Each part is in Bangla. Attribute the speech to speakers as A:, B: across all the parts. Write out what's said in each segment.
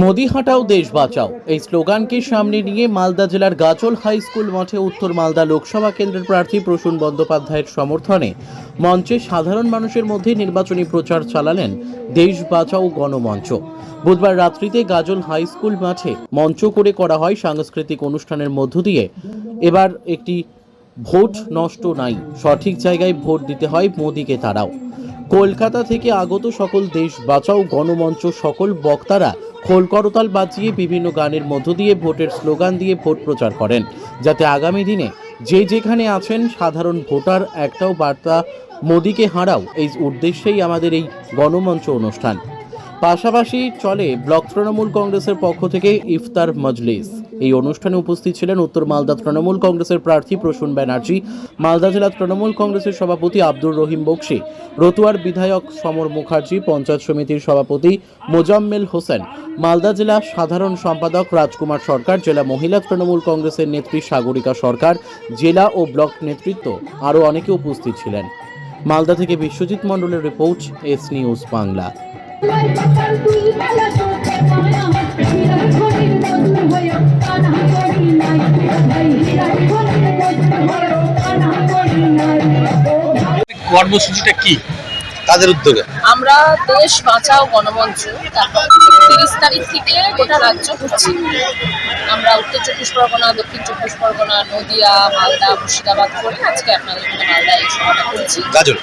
A: মোদি, হাটাও দেশ বাঁচাও। এই স্লোগানকে সামনে নিয়ে মালদা জেলার গাজল হাই স্কুল মাঠে উত্তর মালদা লোকসভা কেন্দ্রের প্রার্থী প্রসূন বন্দ্যোপাধ্যায়ের সমর্থনে মঞ্চে সাধারণ মানুষের মধ্যে নির্বাচনী প্রচার চালালেন দেশ বাঁচাও গণমঞ্চ। বুধবার রাত্রিতে গাজল হাই স্কুল মাঠে মঞ্চ করে করা হয় সাংস্কৃতিক অনুষ্ঠানের মধ্য দিয়ে। এবার একটি ভোট নষ্ট নাই, সঠিক জায়গায় ভোট দিতে হয় মোদিকে তারাও। কলকাতা থেকে আগত সকল দেশ বাঁচাও গণমঞ্চ সকল বক্তারা খোল করতাল বাজিয়ে বিভিন্ন গানের মধ্য দিয়ে ভোটের স্লোগান দিয়ে ভোট প্রচার করেন। যাতে আগামী দিনে যে যেখানে আছেন সাধারণ ভোটার, একটাও বার্তা মোদীকে হারাও, এই উদ্দেশ্যেই আমাদের এই গণমঞ্চ অনুষ্ঠান। পাশাপাশি চলে ব্লক তৃণমূল কংগ্রেসের পক্ষ থেকে ইফতার মজলিস। এই অনুষ্ঠানে উপস্থিত ছিলেন উত্তর মালদা তৃণমূল কংগ্রেসের প্রার্থী প্রসূন ব্যানার্জি, মালদা জেলা তৃণমূল কংগ্রেসের সভাপতি আব্দুর রহিম বক্সি, রতুয়ার বিধায়ক সমর মুখার্জি, পঞ্চায়েত সমিতির সভাপতি মোজাম্মেল হোসেন, মালদা জেলা সাধারণ সম্পাদক রাজকুমার সরকার, জেলা মহিলা তৃণমূল কংগ্রেসের নেত্রী সাগরিকা সরকার, জেলা ও ব্লক নেতৃত্ব আরও অনেকে উপস্থিত ছিলেন। মালদা থেকে বিশ্বজিৎ মণ্ডলের রিপোর্ট, এস নিউজ বাংলা।
B: কর্মসূচিটা কি?
C: তাদের উদ্যোগে।
D: আমরা দেশ বাঁচাও গণমঞ্চ তারপর তিরিশ তারিখ থেকে গোটা রাজ্য ঘুরছি। আমরা উত্তর চব্বিশ পরগনা দক্ষিণ চব্বিশ পরগনা নদিয়া মালদা মুর্শিদাবাদ করে আজকে আপনাদের এখানে মালদা এই সভাটা করছি।
C: গাজল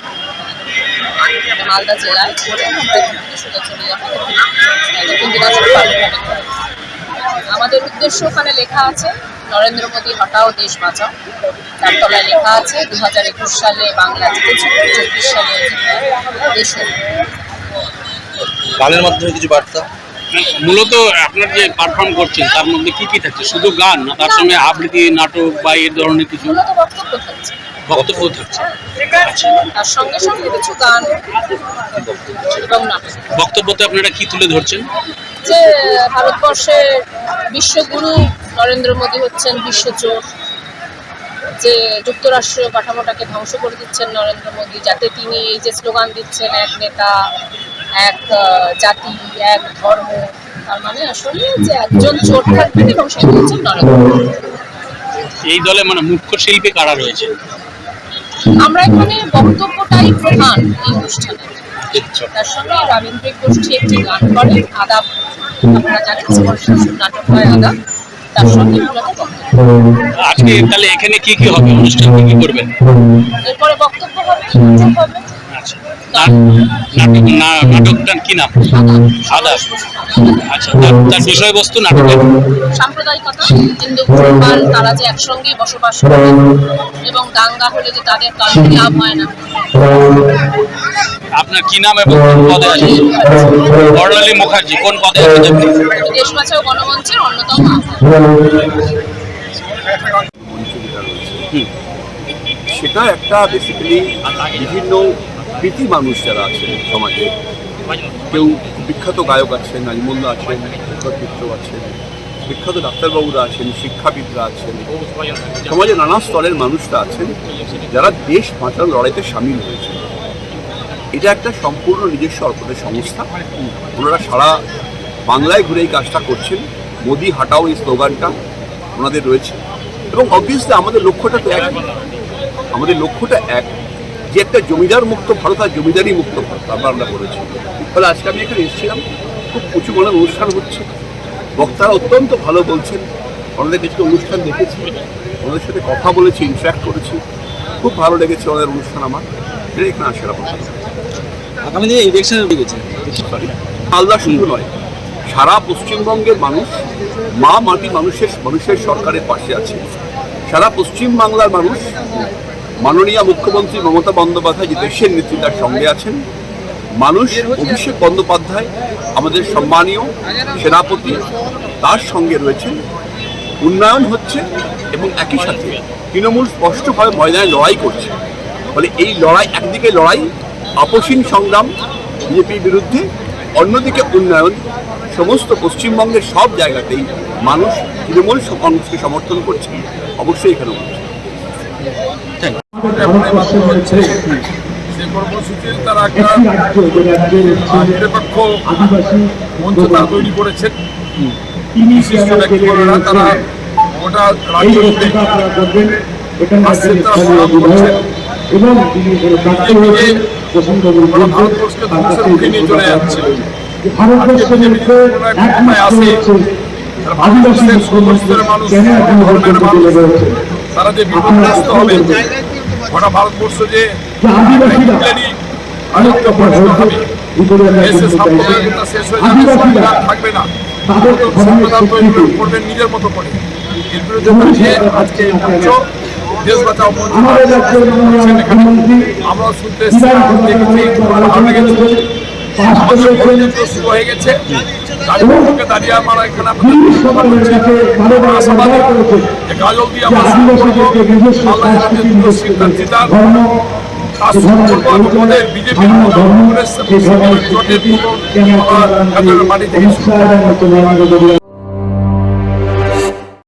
D: মালদা জেলায় করে আমরা এখান থেকে সোজা চলে যাব দক্ষিণ দক্ষিণ দিনাজপুর আমাদের উদ্দেশ্য ওখানে লেখা আছে নরেন্দ্র মোদী হটাও দেশ বাঁচাও। তার তলায় লেখা আছে দু হাজার একুশ সালে বাংলা জিতেছিল চব্বিশ সালে দেশ
C: গানের মাধ্যমে কিছু বার্তা?
B: মূলত আপনার যে পারফর্ম করছেন তার মধ্যে কি কি থাকছে? শুধু গান না তার সঙ্গে আবৃত্তি নাটক বা এর ধরনের কিছু?
D: বক্তব্য থাকছে।
B: বক্তব্য থাকছে।
D: তার সঙ্গে সঙ্গে কিছু গান এবং নাটক।
B: বক্তব্যতে আপনারা কি তুলে ধরছেন?
D: যে ভারতবর্ষের বিশ্বগুরু নরেন্দ্র মোদী হচ্ছেন বিশ্বচোর যে যুক্তরাষ্ট্রীয় কাঠামোটাকে ধ্বংস করে দিচ্ছেন নরেন্দ্র মোদী যাতে তিনি এই যে স্লোগান দিচ্ছেন এক নেতা এক জাতি এক ধর্ম তার মানে আসলে যে একজন চোর থাকবেন এবং সেটা হচ্ছেন নরেন্দ্র মোদী।
B: এই দলে মানে মুখ্য শিল্পী কারা রয়েছে
D: আমরা এখানে বক্তব্যটাই প্রধান এই অনুষ্ঠানে। তার সঙ্গে রবীন্দ্রিক গোষ্ঠী একটি গান করে আদাব। আপনারা জানেন নাটক হয় আদাব। তার সঙ্গে
B: আজকে তাহলে এখানে কি কি হবে? অনুষ্ঠান কি কি করবেন?
D: এরপরে বক্তব্য হবে।
B: আচ্ছা। না নাটকটার কি নাম? সাদা। আচ্ছা তার- তার বিষয়বস্তু নাটকের
D: সাম্প্রদায়িকতা হিন্দু মুসলমান তারা যে একসঙ্গেই বসবাস করে এবং দাঙ্গা হলে যে তাদের কারণে লাভ হয় না?
B: আপনার কি নাম এবং কোন পদে আছে বর্ণালী মুখার্জি কোন পদে
D: দেশ বাঁচাও গণমঞ্চের অন্যতম।
E: সেটা একটা বেসিক্যালি বিভিন্ন কৃতি মানুষ যারা আছেন সমাজে, কেউ বিখ্যাত গায়ক আছেন, নাজমুল্লাহ আছেন মিত্র আছেন, বিখ্যাত ডাক্তারবাবুরা আছেন, শিক্ষাবিদরা আছেন। সমাজে নানা স্তরের মানুষরা আছেন যারা দেশ বাঁচানোর লড়াইতে সামিল হয়েছে। এটা একটা সম্পূর্ণ নিজস্ব অর্পণের সংস্থা। ওনারা সারা বাংলায় ঘুরে এই কাজটা করছেন। মোদি হাটাও এই স্লোগানটা ওনাদের রয়েছে। এবং অবভিয়াসলি আমাদের লক্ষ্যটা তো এক। আমাদের লক্ষ্যটা এক। যে একটা জমিদার মুক্ত ভারত আর জমিদারি মুক্ত ভারত আমরা আমরা বলেছি। ফলে আজকে আমি এখানে এসেছিলাম খুব উঁচু মানের অনুষ্ঠান হচ্ছে। বক্তারা অত্যন্ত ভালো বলছেন। ওনাদের কিছু অনুষ্ঠান দেখেছি ওনাদের সাথে কথা বলেছি ইনফ্যাক্ট করেছি। খুব ভালো লেগেছে ওনাদের অনুষ্ঠান আমার। এটা এখানে আসার আমার
C: আগামী দিনে ইলেকশন গেছে।
E: সরি শুধু নয় সারা পশ্চিমবঙ্গের মানুষ মা মাটি মানুষের মানুষের সরকারের পাশে আছে। সারা পশ্চিম বাংলার মানুষ মাননীয় মুখ্যমন্ত্রী মমতা বন্দ্যোপাধ্যায় যে দেশের নেত্রী তার সঙ্গে আছেন, মানুষ অভিষেক বন্দ্যোপাধ্যায় আমাদের সম্মানীয় সেনাপতি, তার সঙ্গে রয়েছেন। উন্নয়ন হচ্ছে এবং একই সাথে তৃণমূল স্পষ্টভাবে ময়দানে লড়াই করছে। ফলে এই লড়াই, একদিকে লড়াই আপসীন সংগ্রাম, বিজেপির বিরুদ্ধে, অন্যদিকে উন্নয়ন, সমস্ত পশ্চিমবঙ্গের সব জায়গাতেই মানুষ তৃণমূল কংগ্রেসকে সমর্থন করছে। অবশ্যই এখানে
F: বলা হচ্ছে যে
G: কর্মসূচির তারা একটা
F: একটি রাজ্য যে রাজ্যের
G: আহ, নিরপেক্ষ মঞ্চ তারা তৈরি করেছেন বিশিষ্ট ব্যক্তিবর্গরা তারা গোটা রাজ্য জুড়ে
F: বক্তৃতা আপনারা করবেন এখানকার
G: আসছেন তারা প্রণাম করছেন।
F: এবং তিনি এখানে প্রার্থী হয়েছেন পশ্চিমবঙ্গের
G: গোটা
F: বিরুদ্ধে
G: ভারতবর্ষকে ধ্বংসের মুখে নিয়ে চলে যাচ্ছে
F: ভারতবর্ষের আদিবাসী
G: মানুষ তারা যে বিপদগ্রস্ত হবে গোটা ভারতবর্ষ যে থাকবে না। করবেন নিজের মতো করে। এর বিরুদ্ধে দাঁড়িয়ে আজকে মঞ্চ দেশ বাঁচাও আমরা শুনতে এসেছি ভালো লেগেছে। শুরু হয়ে গেছে। গাজল থেকে দাঁড়িয়ে আমরা এখানে আশাবাদী যে গাজল দিয়ে
F: আমার
G: আমরা শুরু করব
F: আদিবাসীদেরকে নিজস্ব
G: আল্লাহ
F: সংস্কৃতি
G: জাহানের
F: নিজস্ব
G: সিদ্ধান্ত জিতার
F: ধর্ম
G: কাজ
F: যে ধর্মের
G: করব এবং
F: পরিচয়,
G: ওদের বিজেপি
F: ধর্ম ধর্ম
G: কংগ্রেস
F: সেই ধর্মের
G: জোটের
F: স্বীকৃতি
G: পুরো
F: কেন
G: মাটি থেকে